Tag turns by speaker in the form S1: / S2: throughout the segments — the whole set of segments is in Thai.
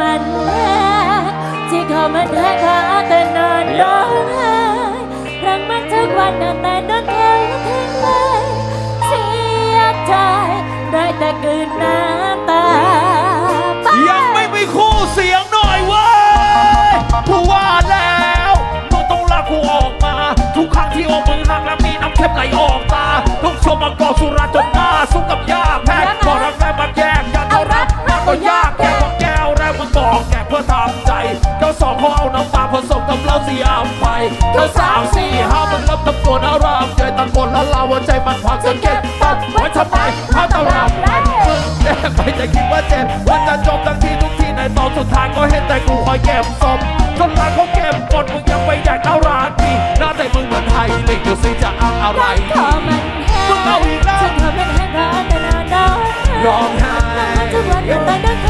S1: มันแน่ที่ขอมันแท้ขาแต่นอนร้องไห้รักมันทุกวันตั้งแต่โดนเธอทิ้งไปเสียใจได้แต่กืนน้ำตาไป
S2: ยังไม่มีคู่เสียงหน่อยเว้ยกูว่าแล้วมึงต้องลากกูออกมา ทุกครั้งที่ออกมือหักแล้วมีน้ำเค็มไหลออกตาต้องชมมากอกสุราจนหน้าสู้กับยาแเจ้าสองเขาเอาน้ำตาผสมกับเหล้าสีอำไปเจ้าสามสี่ห้ามันรับตะโกนอารามใจตะโกนแล้วเราว่าใจมันพักจนเก็บตัดไว้ทำไมพาตะรับมึงแอบไปแต่คิดว่าเจ็บมันจะจบทั้งที่ทุกที่ในตอนสุดท้ายก็เห็นแต่กูคอยเก็บศพจนหลังเขาเก็บกดมึงยังไปอยากเอาราดีหน้าแต่มึงเหมือนไทยเลยดูสิจะเอาอะไร
S1: ขอมันแห้
S2: มึงเอาอีกแล้ว
S1: ฉันขอมันแห้ร้อนแต่นอนร้อง
S2: ร้องไห้
S1: ทุกวันตั้งแต่โดนเธอทิ้ง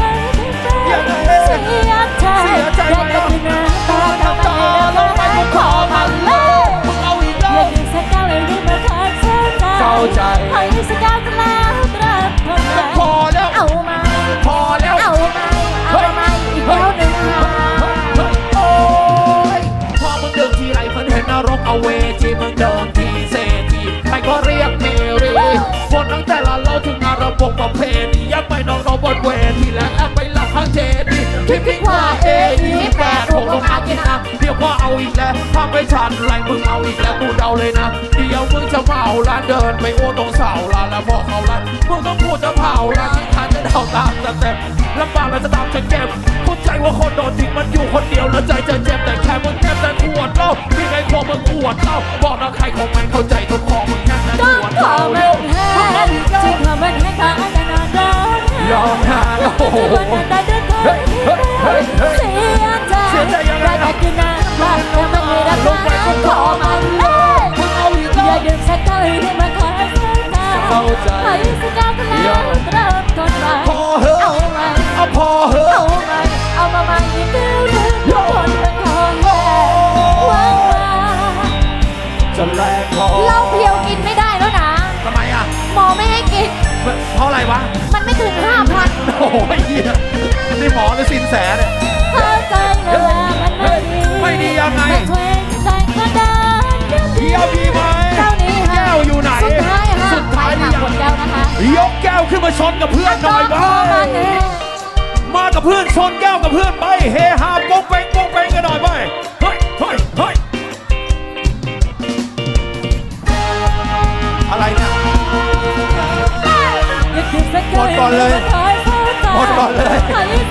S2: ถึงงานระบบประเพณียักไปน้องเราบนเวทีและไปหลับข้างเจดีคิดพิกว่าเออีแปดหกลงมากินอะเดี๋ยวก็เอาอีกแล้วถ้าไม่ชันไรมึงเอาอีกแล้วกูเดาเลยนะเดี๋ยวมึงจะเมาร้านเดินไปโอ้ตรงเสาร้านแล้วพอเขาร้านมึงต้องพูดจะเผาร้านที่ทานจะเดาตามสเต็ปลำบากแล้วจะตามฉันเก็บเข้าใจว่าคนโดนทิ้งมันอยู่คนเดียวแล้วใจจะเจ็บแต่ ใจเข้า
S1: ให้สักก้าวก็แล้วเริ่มต้นใหม่
S2: พอเหอะ
S1: เอาใหม่
S2: เอาพอเหอะ
S1: เอาใหม่เอามาใหม่อีกเดียวนึงทุกคนมันขอแค่หวังว่า
S2: จะแลกพอ
S1: เหล้าเพียวกินไม่ได้แล้วนะ
S2: ทำไมอะ
S1: หมอไม่ให้กิน
S2: เพราะอะไรวะ
S1: มันไม่ถึงห้าพัน
S2: โอ้ยนี่หมอหรือสินแสเนี่ย
S1: เข้าใจแล้ว
S2: กับเพื่อนชนแก้วกับเพื่อนไปเฮฮาโป๊งเป้งโป๊งเป้งกันหน่อยไปเฮ้ยเฮ้ยเฮ้ยอะไรเนี่ย
S1: อย่าคิดสัก
S2: หมดก่อนเลย
S1: หมด
S2: หมดก่อนเลย
S1: ให้สักก้าวก็